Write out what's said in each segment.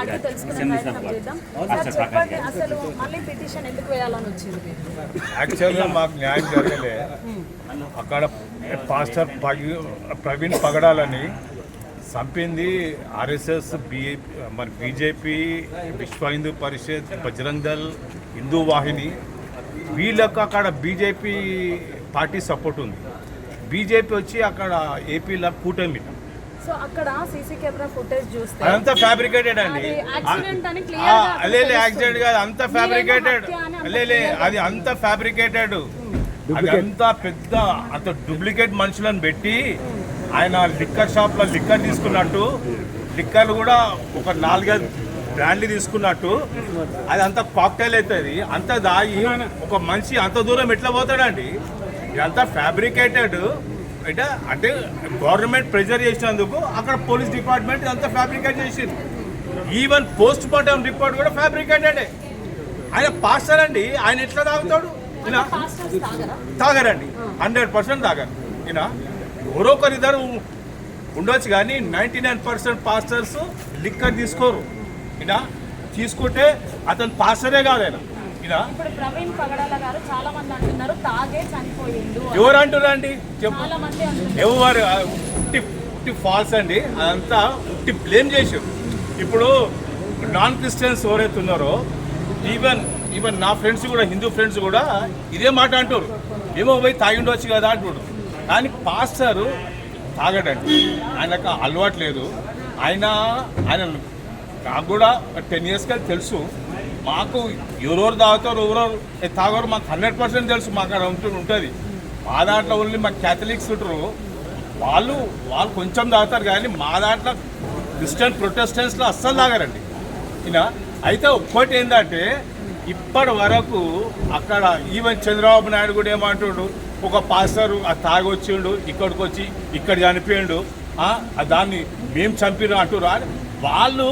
అడిగి తెలుసుకునే ప్రయత్నం చేద్దాం. సార్ చెప్పండి అసలు మళ్ళీ పిటిషన్ ఎందుకు వేయాలని వచ్చింది మీకు యాక్చువల్గా మాకు న్యాయం జరగలే. అక్కడ పాస్టర్ పగి ప్రవీణ్ పగడాలని చంపింది ఆర్ఎస్ఎస్ బి మరి బీజేపీ విశ్వ హిందూ పరిషత్ బజరంగ్ దళ్ హిందూ వాహిని. వీళ్ళకు అక్కడ బీజేపీ పార్టీ సపోర్ట్ ఉంది. బీజేపీ వచ్చి అక్కడ ఏపీలో కూటమి సో అక్కడ సీసీ కెమెరా ఫుటేజ్ చూస్తే అదంతా ఫ్యాబ్రికేటెడ్ అండి. accident అని అక్కడ లే. యాక్సిడెంట్ కాదు అంత ఫ్యాబ్రికేటెడ్ లే అది అంత ఫ్యాబ్రికేటెడ్ అది అంతా పెద్ద అంత డూప్లికేట్ మనుషులను పెట్టి ఆయన లిక్కర్ షాప్లో లిక్కర్ తీసుకున్నట్టు లిక్కర్ కూడా ఒక నాలుగైదు బ్రాండ్లు తీసుకున్నట్టు అది అంత కాక్టైల్ అవుతుంది. అంత దాగి ఒక మనిషి అంత దూరం ఎట్లా పోతాడండి? ఇదంతా ఫ్యాబ్రికేటెడ్ అంటే అంటే గవర్నమెంట్ ప్రెజర్ చేసినందుకు అక్కడ పోలీస్ డిపార్ట్మెంట్ అంతా ఫ్యాబ్రికేట్ చేసింది. ఈవెన్ పోస్ట్ మార్టం రిపోర్ట్ కూడా ఫ్యాబ్రికేటెడ్. ఆయన పాస్టర్ అండి ఆయన ఎట్లా తాగుతాడు? తాగరా? తాగరండి. హండ్రెడ్ పర్సెంట్ తాగరు. ఈయన ఎవరో ఒకరిద్దరు ఉండొచ్చు కానీ ninety nine percent pastors liquor తీసుకోరు. ఈయన తీసుకుంటే అతను పాస్టరే కాదు ఆయన. ఇప్పుడు ప్రవీణ్ పగడాల గారు చాలా మంది అంటున్నారు తాగే చనిపోయిండు. ఎవరు అంటున్నారండి చెప్పు. చాలా మంది అంటున్నారు. ఎవరు ఆ, ఉట్టి ఉట్టి ఫాల్స్ అండి. అదంతా ఉట్టి బ్లేమ్ చేసారు ఇప్పుడు నాన్ క్రిస్టియన్స్ ఎవరైతే ఉన్నారో ఈవెన్ ఈవెన్ నా ఫ్రెండ్స్ కూడా హిందూ ఫ్రెండ్స్ కూడా ఇదే మాట అంటారు ఏమో పోయి తాగి ఉండొచ్చు కదా అంటున్నాడు కానీ పాస్టర్ తాగడండి. ఆయనకు అలవాటు లేదు. ఆయన ఆయన నాకు కూడా టెన్ ఇయర్స్ కానీ తెలుసు. మాకు ఎవరెవరు తాగుతారు ఎవరెవరు తాగారు తాగరు మాకు హండ్రెడ్ పర్సెంట్ తెలుసు. మాకు అక్కడ ఉంటుంది ఉంటుంది. మా దాంట్లో ఓన్లీ మాకు క్యాథలిక్స్ ఉంటారు. వాళ్ళు వాళ్ళు కొంచెం తాగుతారు కానీ మా దాంట్లో క్రిస్టియన్ ప్రొటెస్టెంట్స్లో అస్సలు తాగరండి. ఇలా అయితే ఒక్కటి ఏంటంటే ఇప్పటి వరకు అక్కడ ఈవెన్ చంద్రబాబు నాయుడు కూడా ఏమంటుండు ఒక పాస్టర్ ఆ తాగొచ్చిండు ఇక్కడికి వచ్చి ఇక్కడ చనిపోయిండు దాన్ని మేము చంపిన అంటున్నారు వాళ్ళు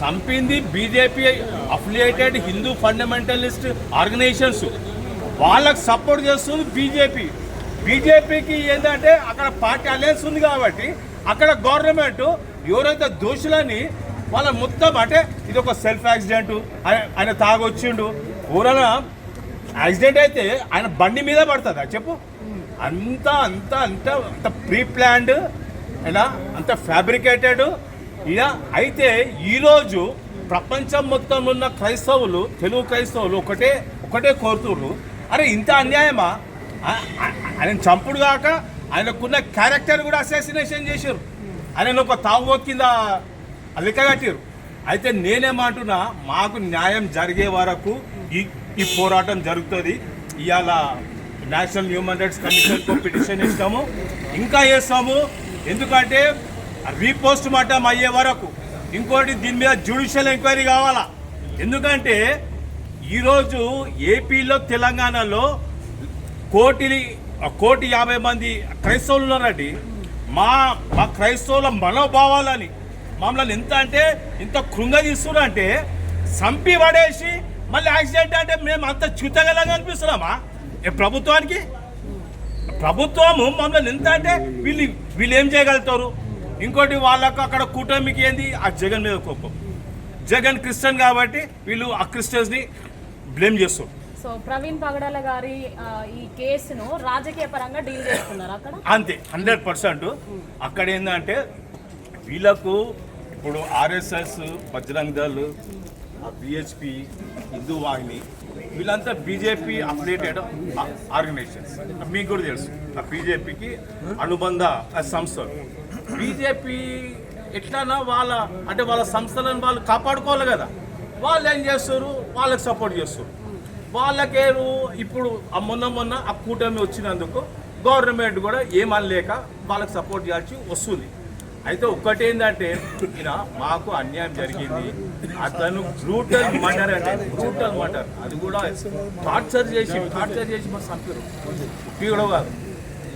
చంపింది BJP affiliated Hindu fundamentalist organizations వాళ్ళకు సపోర్ట్ చేస్తుంది బీజేపీ. బీజేపీకి ఏంటంటే అక్కడ పార్టీ అలయన్స్ ఉంది కాబట్టి అక్కడ గవర్నమెంట్ ఎవరైతే దోషులని వాళ్ళ మొత్తం అంటే ఇది ఒక సెల్ఫ్ యాక్సిడెంట్ ఆయన- తాగొచ్చిండు. ఎవరైనా యాక్సిడెంట్ అయితే ఆయన బండి మీద పడుతుందా చెప్పు? అంత అంత అంత అంత ప్రీ ప్లాన్డ్ అంత ఫ్యాబ్రికేటెడ్ ఇక అయితే ఈరోజు ప్రపంచం మొత్తం ఉన్న క్రైస్తవులు తెలుగు క్రైస్తవులు ఒకటే ఒకటే కోరుతున్నారు అరే ఇంత అన్యాయమా? ఆయన చంపుడు కాక ఆయనకున్న క్యారెక్టర్ కూడా అసాసినేషన్ చేశారు ఆయన ఒక తావో కింద లెక్క కట్టారు అయితే నేనేమంటున్నా మాకు న్యాయం జరిగే వరకు ఈ ఈ పోరాటం జరుగుతుంది. ఇవాళ నేషనల్ హ్యూమన్ రైట్స్ కమిషన్కు పిటిషన్ ఇస్తాము ఇంకా చేస్తాము ఎందుకంటే రీపోస్ట్ మార్టం అయ్యే వరకు ఇంకోటి దీని మీద జ్యుడిషియల్ ఎంక్వైరీ కావాలా? ఎందుకంటే ఈరోజు ఏపీలో తెలంగాణలో కోటి కోటి యాభై మంది క్రైస్తవులు ఉన్నారండి. మా మా క్రైస్తవుల మనోభావాలని మమ్మల్ని ఎంత అంటే ఇంత కృంగదీస్తున్నారంటే సంపి పడేసి మళ్ళీ యాక్సిడెంట్ అంటే మేము అంత చుతగలంగా అనిపిస్తున్నామా? ఏ ప్రభుత్వానికి? ప్రభుత్వము మమ్మల్ని ఎంత అంటే వీళ్ళు వీళ్ళు ఏం చేయగలుగుతారు? ఇంకోటి వాళ్ళకు అక్కడ కూటమికి ఏంది? ఆ జగన్ మీద కోపం. జగన్ క్రిస్టియన్ కాబట్టి వీళ్ళు ఆ క్రిస్టియన్స్ని బ్లేమ్ చేస్తారు. సో ప్రవీణ్ పగడాల గారి ఈ కేసును రాజకీయ పరంగా డీల్ చేస్తున్నారు అక్కడ? అంతే హండ్రెడ్ పర్సెంట్. అక్కడ ఏంటంటే వీళ్ళకు ఇప్పుడు ఆర్ఎస్ఎస్ బజరంగ్ దళ్ బిహెచ్పి హిందూ వాహిని వీళ్ళంతా బీజేపీ అఫిలియేటెడ్ ఆర్గనైజేషన్స్. మీకు కూడా తెలుసు. ఆ బీజేపీకి అనుబంధ సంస్థలు. బీజేపీ ఎట్లానా వాళ్ళ అంటే వాళ్ళ సంస్థలను వాళ్ళు కాపాడుకోవాలి కదా. వాళ్ళు ఏం చేస్తారు? వాళ్ళకి సపోర్ట్ చేస్తారు. వాళ్ళకేరు ఇప్పుడు మొన్న మొన్న ఆ కూటమి వచ్చినందుకు గవర్నమెంట్ కూడా ఏమనలేక వాళ్ళకి సపోర్ట్ చేయాల్సి వస్తుంది. అయితే ఒక్కటి ఏంటంటే ఈయన మాకు అన్యాయం జరిగింది. అతను బ్రూటల్ మర్డర్ అంటే బ్రూటల్ మర్డర్ అది కూడా టార్చర్ చేసి టార్చర్ చేసి మరి చంపారు కూడా కాదు.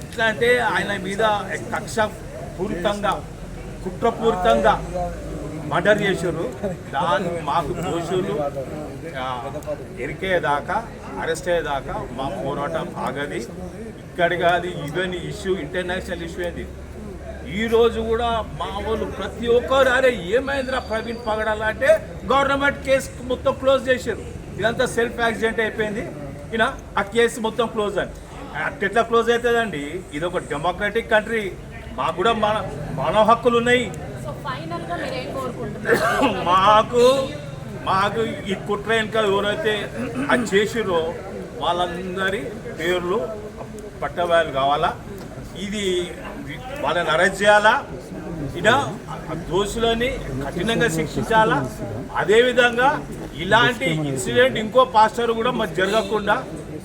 ఎట్లా అంటే ఆయన మీద కక్ష పూరితంగా కుట్రపూరితంగా మర్డర్ చేశారు దాన్ని మాకు దోషులు ఎరికేదాకా అరెస్ట్ అయ్యేదాకా మా పోరాటం ఆగది. ఇక్కడ కాదు ఈవెన్ ఇష్యూ ఇంటర్నేషనల్ ఇష్యూ ఏంది? ఈ రోజు కూడా మా వాళ్ళు ప్రతి ఒక్కరు అరే ఏమైందిరా ప్రవీణ్ పగడాలంటే గవర్నమెంట్ కేసు మొత్తం క్లోజ్ చేశారు ఇదంతా సెల్ఫ్ యాక్సిడెంట్ అయిపోయింది. ఈయన ఆ కేసు మొత్తం క్లోజ్ అని. అట్లా క్లోజ్ అవుతుందండి? ఇది ఒక డెమోక్రటిక్ కంట్రీ మాకు కూడా మన మానవ హక్కులు ఉన్నాయి మాకు మాకు ఈ కుట్ర వెనుక ఎవరైతే అది చేసిరో వాళ్ళందరి పేర్లు పట్టవాళ్ళు కావాలా? ఇది వాళ్ళని అరెస్ట్ చేయాలా? ఇలా దోషులని కఠినంగా శిక్షించాలా? అదేవిధంగా ఇలాంటి ఇన్సిడెంట్ ఇంకో పాస్టర్ కూడా మరి జరగకుండా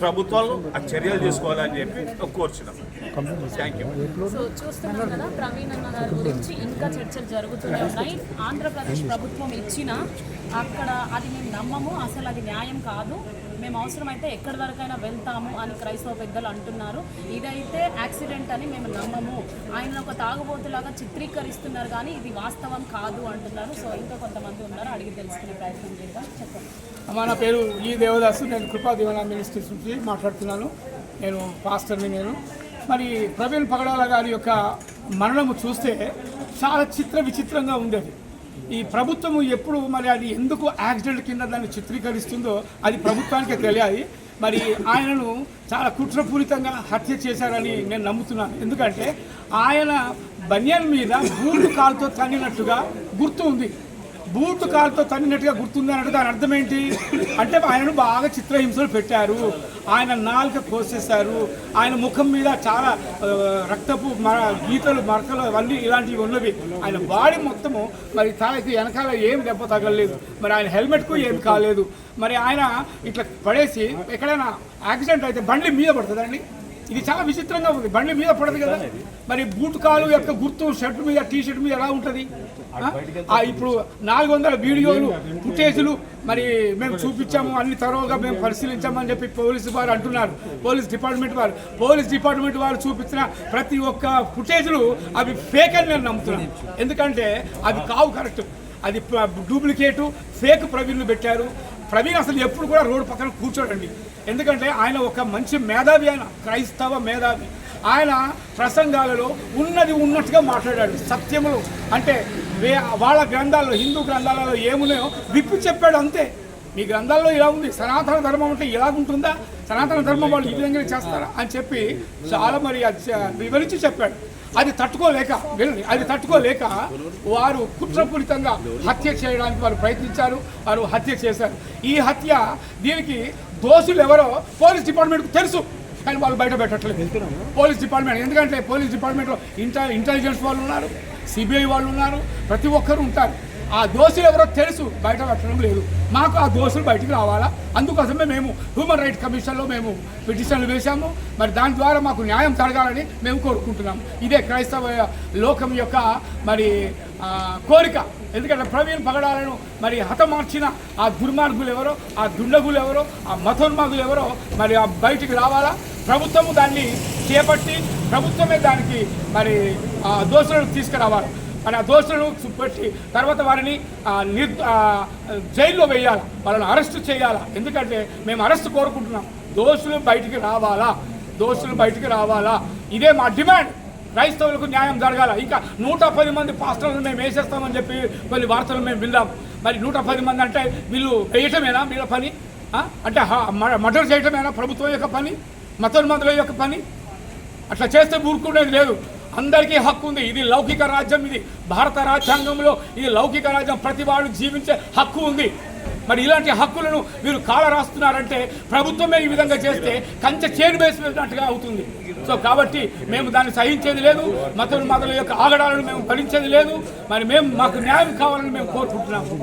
ప్రభుత్వాలు ఆ చర్యలు తీసుకోవాలని చెప్పి కోరుచున్నాం. సో చూస్తున్నాం కదా ప్రవీణ్ అన్న గారి గురించి ఇంకా చర్చలు జరుగుతూనే ఉన్నాయి. ఆంధ్రప్రదేశ్ ప్రభుత్వం ఇచ్చిన అక్కడ అది మేము నమ్మము అసలు అది న్యాయం కాదు. మేము అవసరమైతే ఎక్కడి వరకైనా వెళ్తాము అని క్రైస్తవ పెద్దలు అంటున్నారు. ఇదైతే యాక్సిడెంట్ అని మేము నమ్మము. ఆయన ఒక తాగుబోతులాగా చిత్రీకరిస్తున్నారు కానీ ఇది వాస్తవం కాదు అంటున్నారు. సో ఇంకా కొంతమంది ఉన్నారు అడిగి తెలుసుకునే ప్రయత్నం చేద్దాం. చెప్పండి. అమ్మా నా పేరు ఈ దేవదాసు. నేను కృపా దీవెన మినిస్ట్రీస్ నుంచి మాట్లాడుతున్నాను. నేను పాస్టర్ని నేను. మరి ప్రవీణ్ పగడాల గారి యొక్క మరణము చూస్తే చాలా చిత్ర విచిత్రంగా ఉండేది. ఈ ప్రభుత్వము ఎప్పుడు మరి అది ఎందుకు యాక్సిడెంట్ కింద దాన్ని చిత్రీకరిస్తుందో అది ప్రభుత్వానికే తెలియాలి. మరి ఆయనను చాలా కుట్రపూరితంగా హత్య చేశారని నేను నమ్ముతున్నాను. ఎందుకంటే ఆయన బనియన్ మీద బూటు కాలుతో తగినట్టుగా గుర్తు ఉంది. బూటు కాలుతో తన్నినట్టుగా గుర్తుంది అన్నట్టు దాని అర్థం ఏంటి అంటే ఆయనను బాగా చిత్రహింసలు పెట్టారు. ఆయన నాలుక కోసేశారు. ఆయన ముఖం మీద చాలా రక్తపు మర గీతలు మరకలు అవన్నీ ఇలాంటివి ఉన్నవి. ఆయన బాడీ మొత్తము మరి తనకి వెనకాల ఏం దెబ్బ తగలలేదు. మరి ఆయన హెల్మెట్కు ఏం కాలేదు. మరి ఆయన ఇట్లా పడేసి ఎక్కడైనా యాక్సిడెంట్ అయితే బండి మీద పడుతుందండి ఇది చాలా విచిత్రంగా ఉంది. బండి మీద పడదు కదా. మరి బూట్ కాలు యొక్క గుర్తు షర్ట్ మీద టీ షర్ట్ మీద ఎలా ఉంటుంది? ఇప్పుడు నాలుగు వందల వీడియోలు ఫుటేజులు మరి మేము చూపించాము అన్ని తరోగా మేము పరిశీలించామని చెప్పి పోలీసు వారు అంటున్నారు. పోలీస్ డిపార్ట్మెంట్ వారు. పోలీస్ డిపార్ట్మెంట్ వారు చూపించిన ప్రతి ఒక్క ఫుటేజ్లు అవి ఫేక్ అని నేను నమ్ముతున్నాను ఎందుకంటే అవి కావు కరెక్ట్. అది డూప్లికేటు ఫేక్ ప్రవీణ్లు పెట్టారు. ప్రవీణ్ అసలు ఎప్పుడు కూడా రోడ్డు పక్కన కూర్చోడండి. ఎందుకంటే ఆయన ఒక మంచి మేధావి ఆయన క్రైస్తవ మేధావి. ఆయన ప్రసంగాలలో ఉన్నది ఉన్నట్టుగా మాట్లాడాడు. సత్యములు అంటే వే- వాళ్ళ గ్రంథాల్లో హిందూ గ్రంథాలలో ఏమున్నాయో విప్పి చెప్పాడు అంతే. మీ గ్రంథాల్లో ఇలా ఉంది. సనాతన ధర్మం అంటే ఇలా ఉంటుందా సనాతన ధర్మం వాళ్ళు ఈ విధంగా చేస్తారా? అని చెప్పి చాలా మరి అది వివరించి చెప్పాడు. అది తట్టుకోలేక వినండి అది తట్టుకోలేక వారు కుట్రపూరితంగా హత్య చేయడానికి వారు ప్రయత్నించారు వారు హత్య చేశారు. ఈ హత్య దీనికి దోషులు ఎవరో పోలీస్ డిపార్ట్మెంట్కు తెలుసు కానీ వాళ్ళు బయట పెట్టట్లేదు. పోలీస్ డిపార్ట్మెంట్ ఎందుకంటే పోలీస్ డిపార్ట్మెంట్లో ఇంటెలిజెన్స్ వాళ్ళు ఉన్నారు సిబిఐ వాళ్ళు ఉన్నారు ప్రతి ఒక్కరు ఉంటారు. ఆ దోషులు ఎవరో తెలుసు బయట పెట్టడం లేదు. మాకు ఆ దోషులు బయటికి రావాలా? అందుకోసమే మేము హ్యూమన్ రైట్స్ కమిషన్లో మేము పిటిషన్లు వేశాము. మరి దాని ద్వారా మాకు న్యాయం జరగాలని మేము కోరుకుంటున్నాము ఇదే క్రైస్తవ లోకం యొక్క మరి కోరిక. ఎందుకంటే ప్రవీణ్ పగడాలను మరి హతమార్చిన ఆ దుర్మార్గులు ఎవరో ఆ దుండగులు ఎవరో ఆ మతోన్మార్గులు ఎవరో మరి ఆ బయటికి రావాలా? ప్రభుత్వము దాన్ని చేపట్టి ప్రభుత్వమే దానికి మరి ఆ దోషులను తీసుకురావాలి. అని ఆ దోషులను పెట్టి తర్వాత వారిని నిర్ జైల్లో వేయాలి? వాళ్ళని అరెస్ట్ చేయాలా? ఎందుకంటే మేము అరెస్ట్ కోరుకుంటున్నాం. దోషులు బయటికి రావాలా? దోషులు బయటికి రావాలా? ఇదే మా డిమాండ్. క్రైస్తవులకు న్యాయం జరగాల? ఇంకా నూట పది మంది పాస్టర్లను మేము వేసేస్తామని చెప్పి కొన్ని వార్తలు మేము విన్నాం. మరి నూట పది మంది అంటే వీళ్ళు వేయటమేనా వీళ్ళ పని? అంటే మర్డర్ చేయటమేనా ప్రభుత్వం యొక్క పని? మతోన్మతుల యొక్క పని? అట్లా చేస్తే ఊరుకునేది లేదు. అందరికీ హక్కు ఉంది. ఇది లౌకిక రాజ్యం ఇది భారత రాజ్యాంగంలో ఇది లౌకిక రాజ్యం. ప్రతి వాడు జీవించే హక్కు ఉంది. మరి ఇలాంటి హక్కులను మీరు కాల రాస్తున్నారంటే ప్రభుత్వమే ఈ విధంగా చేస్తే కంచె చేను వేసినట్టుగా అవుతుంది. సో కాబట్టి మేము దాన్ని సహించేది లేదు. మతం మతల యొక్క ఆగడాలను మేము భరించేది లేదు. మరి మేము మాకు న్యాయం కావాలని మేము కోరుకుంటున్నాము.